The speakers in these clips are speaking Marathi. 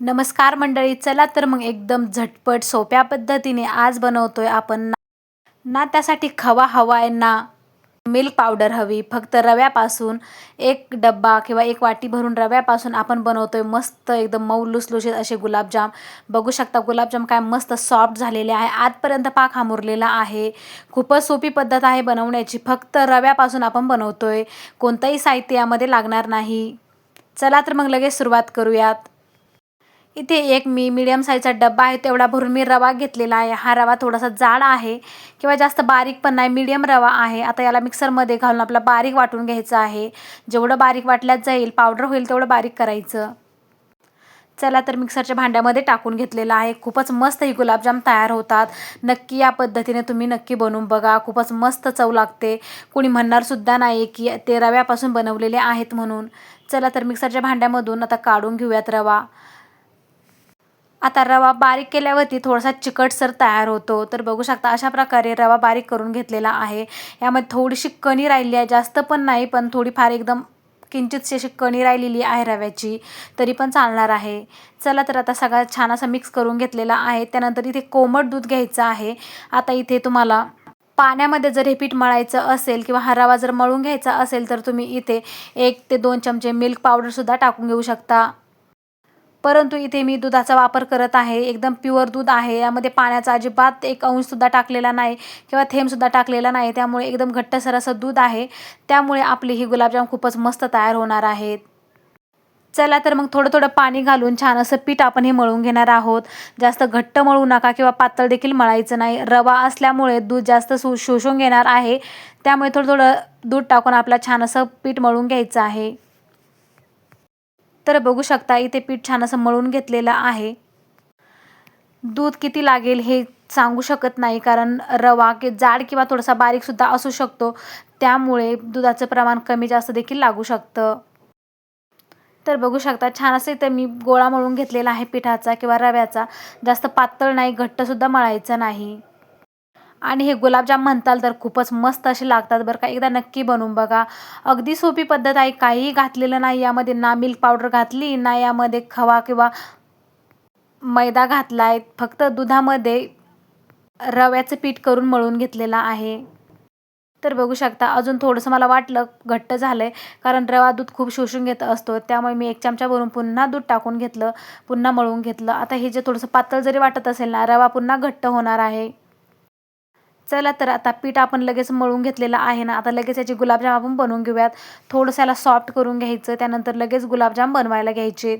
नमस्कार मंडळी चला तर मग एकदम झटपट सोप्या पद्धतीने आज बनवतोय आपण ना ना त्यासाठी खवा हवा आहे ना. मिल्क पावडर हवी फक्त रव्यापासून एक डब्बा किंवा एक वाटी भरून रव्यापासून आपण बनवतोय मस्त एकदम मऊ लुसलुशीत असे गुलाबजाम. बघू शकता गुलाबजाम काय मस्त सॉफ्ट झालेले आहे. आजपर्यंत पाक हामुरलेला आहे. खूपच सोपी पद्धत आहे बनवण्याची. फक्त रव्यापासून आपण बनवतोय. कोणतंही साहित्य यामध्ये लागणार नाही. चला तर मग लगेच सुरुवात करूयात. इथे एक मी मीडियम साईजचा डब्बा आहे तेवढा भरून मी रवा घेतलेला आहे. हा रवा थोडासा जाड आहे किंवा जास्त बारीक पण नाही मीडियम रवा आहे. आता याला मिक्सरमध्ये घालून आपला बारीक वाटून घ्यायचं आहे. जेवढं बारीक वाटल्यात जाईल पावडर होईल तेवढं बारीक करायचं. चला तर मिक्सरच्या भांड्यामध्ये टाकून घेतलेला आहे. खूपच मस्त ही गुलाबजाम तयार होतात. नक्की या पद्धतीने तुम्ही नक्की बनवून बघा. खूपच मस्त चव लागते. कोणी म्हणणारसुद्धा नाही की ते रव्यापासून बनवलेले आहेत म्हणून. चला तर मिक्सरच्या भांड्यामधून आता काढून घेऊयात रवा. आता रवा बारीक केल्यावरती थोडासा चिकटसर तयार होतो. तर बघू शकता अशा प्रकारे रवा बारीक करून घेतलेला आहे. यामध्ये थोडीशी कणी राहिली आहे. जास्त पण नाही पण थोडीफार एकदम किंचितशी अशी कणी राहिलेली आहे रव्याची. तरी पण चालणार आहे. चला तर आता सगळा छान असा मिक्स करून घेतलेला आहे. त्यानंतर इथे कोमट दूध घ्यायचं आहे. आता इथे तुम्हाला पाण्यामध्ये जर हे पीठ मळायचं असेल किंवा हा रवा जर मळून घ्यायचा असेल तर तुम्ही इथे एक ते दोन चमचे मिल्क पावडरसुद्धा टाकून घेऊ शकता. परंतु इथे मी दुधाचा वापर करत आहे. एकदम प्युअर दूध आहे. यामध्ये पाण्याचा अजिबात एक अंशसुद्धा टाकलेला नाही किंवा थेंबसुद्धा टाकलेला नाही. त्यामुळे एकदम घट्टसर असं दूध आहे. त्यामुळे आपली ही गुलाबजाम खूपच मस्त तयार होणार आहेत चला तर मग थोडं थोडं पाणी घालून छान असं पीठ आपण हे मळून घेणार आहोत. जास्त घट्ट मळू नका किंवा पातळ देखील मळायचं नाही. रवा असल्यामुळे दूध जास्त शोषून घेणार आहे. त्यामुळे थोडं थोडं दूध टाकून आपला छान असं पीठ मळून घ्यायचं आहे. तर बघू शकता इथे पीठ छान असं मळून घेतलेलं आहे. दूध किती लागेल हे सांगू शकत नाही कारण रवा की जाड किंवा थोडासा बारीकसुद्धा असू शकतो. त्यामुळे दुधाचं प्रमाण कमी जास्त देखील लागू शकतं. तर बघू शकता छान असं इथं मी गोळा मळून घेतलेला आहे पिठाचा किंवा रव्याचा. जास्त पातळ नाही घट्टसुद्धा मळायचं नाही. आणि हे गुलाबजाम म्हणताल तर खूपच मस्त असे लागतात बरं का. एकदा नक्की बनवून बघा. अगदी सोपी पद्धत आहे. काहीही घातलेलं नाही. यामध्ये ना मिल्क पावडर घातली ना यामध्ये खवा किंवा मैदा घातला आहे फक्त दुधामध्ये रव्याचं पीठ करून मळून घेतलेलं आहे. तर बघू शकता अजून थोडंसं मला वाटलं घट्ट झालं आहे कारण रवा दूध खूप शोषून घेत असतो. त्यामुळे मी एक चमचा भरून पुन्हा दूध टाकून घेतलं पुन्हा मळून घेतलं. आता हे जे थोडंसं पातळ जरी वाटत असेल ना रवा पुन्हा घट्ट होणार आहे. चला तर आता पीठ आपण लगेच मळून घेतलेलं आहे ना. आता लगेच याचे गुलाबजाम आपण बनवून घेऊयात. थोडंसं याला सॉफ्ट करून घ्यायचं. त्यानंतर लगेच गुलाबजाम बनवायला घ्यायचे.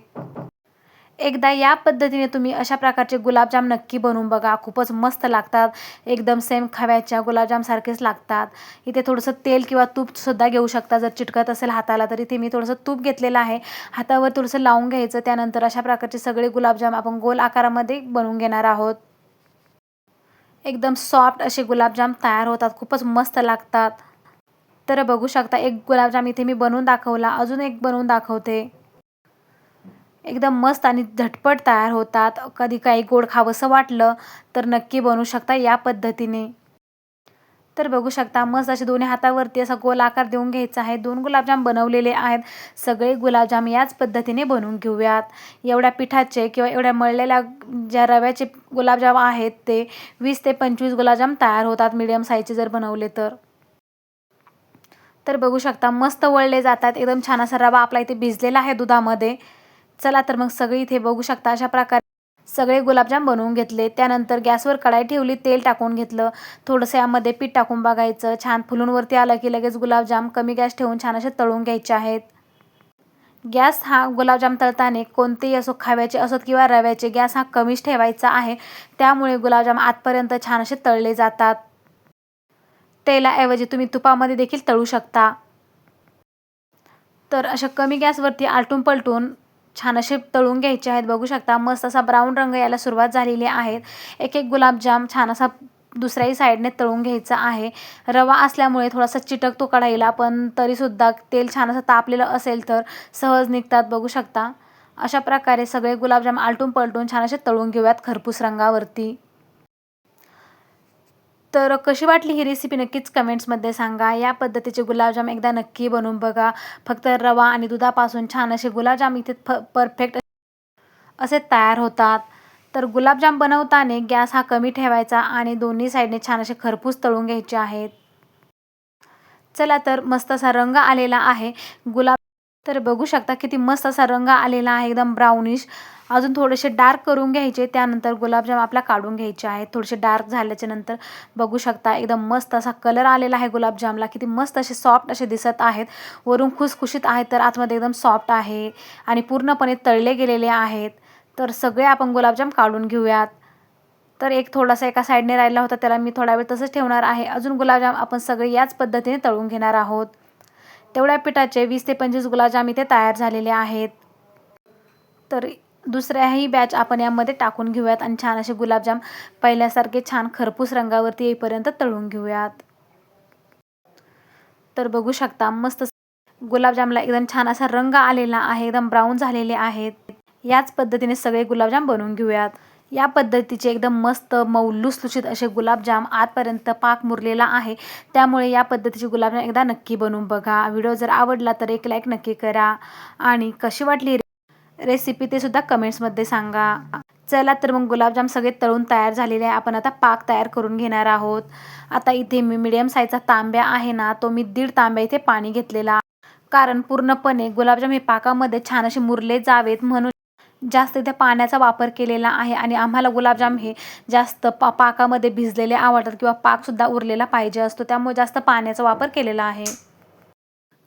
एकदा या पद्धतीने तुम्ही अशा प्रकारचे गुलाबजाम नक्की बनवून बघा. खूपच मस्त लागतात. एकदम सेम खव्याच्या गुलाबजामसारखेच लागतात. इथे थोडंसं तेल किंवा तूपसुद्धा घेऊ शकता. जर चिटकत असेल हाताला तर इथे मी थोडंसं तूप घेतलेलं आहे. हातावर थोडंसं लावून घ्यायचं. त्यानंतर अशा प्रकारचे सगळे गुलाबजाम आपण गोल आकारामध्ये बनवून घेणार आहोत. एकदम सॉफ्ट असे गुलाबजाम तयार होतात खूपच मस्त लागतात. तर बघू शकता एक गुलाबजाम इथे मी बनवून दाखवला अजून एक बनवून दाखवते. एकदम मस्त आणि झटपट तयार होतात. कधी काही गोड खावंसं वाटलं तर नक्की बनवू शकता या पद्धतीने. तर बघू शकता मस्त असे दोन्ही हातावरती असा गोल आकार देऊन घ्यायचा आहे. दोन गुलाबजाम बनवलेले आहेत. सगळे गुलाबजाम याच पद्धतीने बनवून घेऊयात. एवढ्या पिठाचे किंवा एवढ्या मळलेल्या ज्या रव्याचे गुलाबजाम आहेत ते वीस ते पंचवीस गुलाबजाम तयार होतात मीडियम साईजचे जर बनवले तर. तर बघू शकता मस्त वळले जातात. एकदम छान असा रवा आपला इथे भिजलेला आहे दुधामध्ये. चला तर मग सगळी इथे बघू शकता अशा प्रकारे सगळे गुलाबजाम बनवून घेतले. त्यानंतर गॅसवर कढाई ठेवली तेल टाकून घेतलं. थोडंसं यामध्ये पीठ टाकून बघायचं. छान फुलूनवरती आलं की लगेच गुलाबजाम कमी गॅस ठेवून छान असे तळून घ्यायचे आहेत. गॅस हा गुलाबजाम तळताना कोणतेही असो खाव्याचे असोत किंवा रव्याचे गॅस हा कमीच ठेवायचा आहे. त्यामुळे गुलाबजाम आतपर्यंत छान असे तळले जातात. तेलाऐवजी तुम्ही तुपामध्ये देखील तळू शकता. तर अशा कमी गॅसवरती आलटून पलटून छान असे तळून घ्यायचे आहेत. बघू शकता मस्त असा ब्राऊन रंग यायला सुरुवात झालेली आहे. एक एक गुलाबजाम छान असा दुसऱ्याही साईडने तळून घ्यायचा आहे. रवा असल्यामुळे थोडासा चिटकतो कढाईला पण तरीसुद्धा तेल छान असं तापलेलं असेल तर सहज निघतात. बघू शकता. अशा प्रकारे सगळे गुलाबजाम आलटून पलटून छान असे तळून घेऊयात खरपूस रंगावरती. तर कशी वाटली ही रेसिपी नक्कीच कमेंट्समध्ये सांगा. या पद्धतीचे गुलाबजाम एकदा नक्की बनवून बघा. फक्त रवा आणि दुधापासून छान असे गुलाबजाम इथे फ परफेक्ट असे तयार होतात. तर गुलाबजाम बनवताना गॅस हा कमी ठेवायचा आणि दोन्ही साईडने छान असे खरपूस तळून घ्यायचे आहेत. चला तर मस्त असा रंग आलेला आहे. गुलाब तर बघू शकता किती मस्त असा रंग आलेला आहे. एकदम ब्राउनिश अजून थोडेसे डार्क करून घ्यायचे त्यानंतर गुलाबजाम आपला काढून घ्यायचे आहेत. थोडेसे डार्क झाल्याच्यानंतर बघू शकता एकदम मस्त असा कलर आलेला आहे गुलाबजामला. किती मस्त असे सॉफ्ट असे दिसत आहेत. वरून खुसखुशीत आहेत तर आतमध्ये एकदम सॉफ्ट आहे आणि पूर्णपणे तळले गेलेले आहेत. तर सगळे आपण गुलाबजाम काढून घेऊयात. तर एक थोडासा एका साईडने राहिला होता त्याला मी थोडा वेळ तसंच ठेवणार आहे. अजून गुलाबजाम आपण सगळे याच पद्धतीने तळून घेणार आहोत. तेवढ्या पिठाचे वीस ते पंचवीस गुलाबजाम इथे तयार झालेले आहेत. तर दुसऱ्याही बॅच आपण यामध्ये टाकून घेऊयात आणि छान असे गुलाबजाम पहिल्यासारखे छान खरपूस रंगावरती येईपर्यंत तळून घेऊयात. तर बघू शकता मस्त गुलाबजामला एकदम छान असा रंग आलेला आहे एकदम ब्राऊन झालेले आहेत. याच पद्धतीने सगळे गुलाबजाम बनवून घेऊयात. या पद्धतीचे एकदम मस्त मऊ लुसलुशीत असे गुलाबजाम आजपर्यंत पाक मुरलेला आहे. त्यामुळे या पद्धतीचे गुलाबजाम एकदा नक्की बनवून बघा. व्हिडिओ जर आवडला तर एक लाईक नक्की करा. आणि कशी वाटली रेसिपी ते सुद्धा कमेंट्समध्ये सांगा. चला तर मग गुलाबजाम सगळे तळून तयार झालेले आहे. आपण आता पाक तयार करून घेणार आहोत. आता इथे मी मिडियम साईजचा तांब्या आहे ना तो मी दीड तांब्या इथे पाणी घेतलेला. कारण पूर्णपणे गुलाबजाम हे पाकामध्ये छान असे मुरले जावेत म्हणून जास्त इथे पाण्याचा वापर केलेला आहे. आणि आम्हाला गुलाबजाम हे जास्त पा पाकामध्ये भिजलेले आवडतात किंवा पाकसुद्धा उरलेला पाहिजे असतो. त्यामुळे जास्त पाण्याचा वापर केलेला आहे.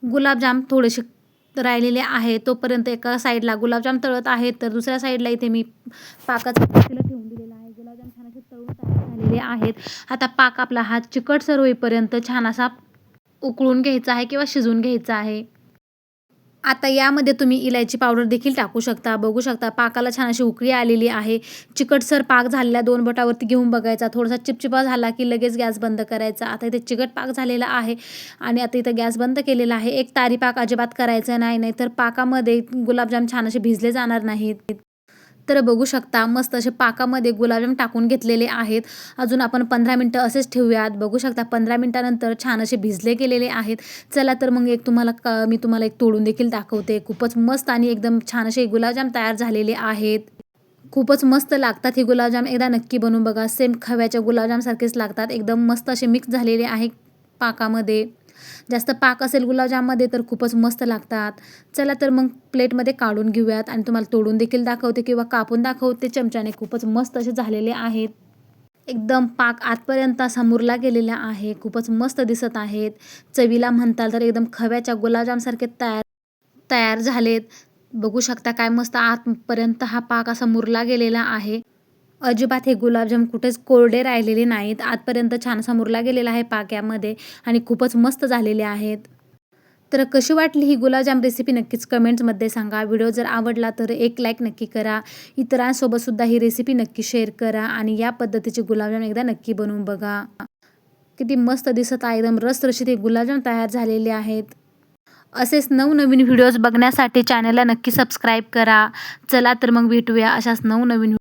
गुलाबजाम थोडेसे राहिलेले आहे तोपर्यंत एका साईडला गुलाबजाम तळत आहेत तर दुसऱ्या साईडला इथे मी पाकाचं पातेलं ठेवून दिलेलं आहे. गुलाबजाम छान असे तळून तयार झालेले आहेत. आता पाक आपला हात चिकटसर होईपर्यंत छान असा उकळून घ्यायचा आहे किंवा शिजवून घ्यायचा आहे. आता यामध्ये तुम्ही इलायची पावडर देखील टाकू शकता. बघू शकता पाकाला छान अशी उकळी आलेली आहे. चिकटसर पाक झालेला दोन बटावरती घेऊन बघायचा. थोडासा चिपचिपा झाला की लगेच गॅस बंद करायचा. आता इथे चिकट पाक झालेला आहे आणि आता इथं गॅस बंद केलेला आहे. एक तारी पाक अजिबात करायचा नाही नाही तर पाकामध्ये गुलाबजाम छान असे भिजले जाणार नाहीत. तर बघू शकता मस्त असे पाकामध्ये गुलाबजाम टाकून घेतलेले आहेत. अजून आपण पंधरा मिनटं असेच ठेवूयात. बघू शकता पंधरा मिनटानंतर छान असे भिजले गेलेले आहेत. चला तर मग एक तुम्हाला क मी तुम्हाला एक तोडून देखील दाखवते. खूपच मस्त आणि एकदम छान असे गुलाबजाम तयार झालेले आहेत. खूपच मस्त लागतात हे गुलाबजाम. एकदा नक्की बनवून बघा. सेम खव्याच्या गुलाबजामसारखेच लागतात. एकदम मस्त असे मिक्स झालेले आहे पाकामध्ये. जास्त पाक असेल गुलाबजाममध्ये तर खूपच मस्त लागतात. चला तर मग प्लेटमध्ये काढून घेऊयात आणि तुम्हाला तोडून देखील दाखवते किंवा कापून दाखवते. चमच्याने खूपच मस्त असे झालेले आहेत. एकदम पाक आतपर्यंत असा मुरला गेलेला आहे. खूपच मस्त दिसत आहेत. चवीला म्हणताल तर एकदम खव्याच्या गुलाबजामसारखे तयार तयार झालेत. बघू शकता काय मस्त आतपर्यंत हा पाक असा मुरला गेलेला आहे. अजिबात हे गुलाबजाम कुठेच कोरडे राहिलेले नाहीत. आतपर्यंत छान समोरला मुरला गेलेला आहे पाक्यामध्ये आणि खूपच मस्त झालेले आहेत. तर कशी वाटली ही गुलाबजाम रेसिपी नक्कीच कमेंट्समध्ये सांगा. व्हिडिओ जर आवडला तर एक लाईक नक्की करा. इतरांसोबतसुद्धा ही रेसिपी नक्की शेअर करा आणि या पद्धतीचे गुलाबजाम एकदा नक्की बनवून बघा. किती मस्त दिसत आहे. एकदम रसरशीत हे गुलाबजाम तयार झालेले आहेत. असेच नवनवीन व्हिडिओज बघण्यासाठी चॅनलला नक्की सबस्क्राईब करा. चला तर मग भेटूया अशाच नवनवीन